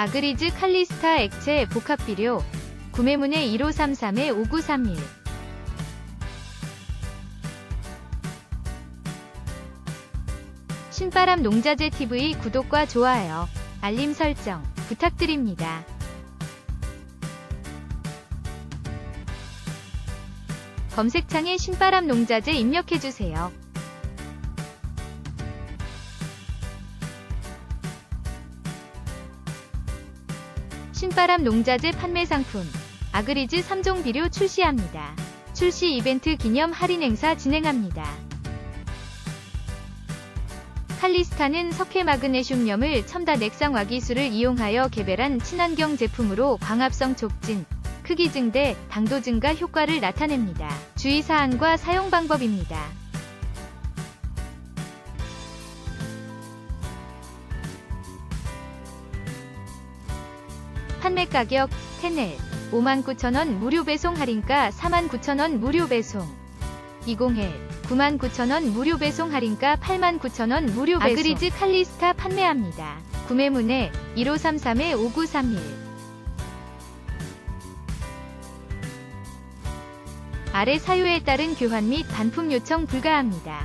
아그리즈 칼리스타 액체 복합 비료 구매문의 1533-5931 신바람 농자재 TV 구독과 좋아요, 알림 설정 부탁드립니다. 검색창에 신바람 농자재 입력해주세요. 신바람 농자재 판매 상품 아그리즈 3종 비료 출시합니다. 출시 이벤트 기념 할인 행사 진행합니다. 칼리스타는 석회 마그네슘염을 첨단 액상화 기술을 이용하여 개발한 친환경 제품으로 광합성 촉진, 크기 증대, 당도 증가 효과를 나타냅니다. 주의사항과 사용 방법입니다. 판매 가격 테넬 59,000원 무료 배송 할인가 49,000원 무료 배송 201 99,000원 무료 배송 할인가 89,000원 무료 배송 아그리즈 칼리스타 판매합니다. 구매문의 1533-5931 아래 사유에 따른 교환 및 반품 요청 불가합니다.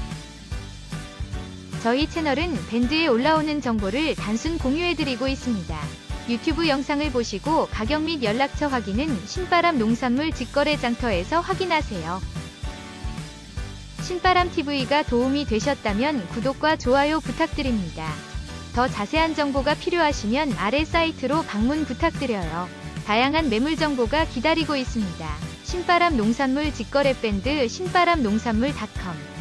저희 채널은 밴드에 올라오는 정보를 단순 공유해드리고 있습니다. 유튜브 영상을 보시고 가격 및 연락처 확인은 신바람 농산물 직거래 장터에서 확인하세요. 신바람 TV가 도움이 되셨다면 구독과 좋아요 부탁드립니다. 더 자세한 정보가 필요하시면 아래 사이트로 방문 부탁드려요. 다양한 매물 정보가 기다리고 있습니다. 신바람 농산물 직거래 밴드 신바람 농산물닷컴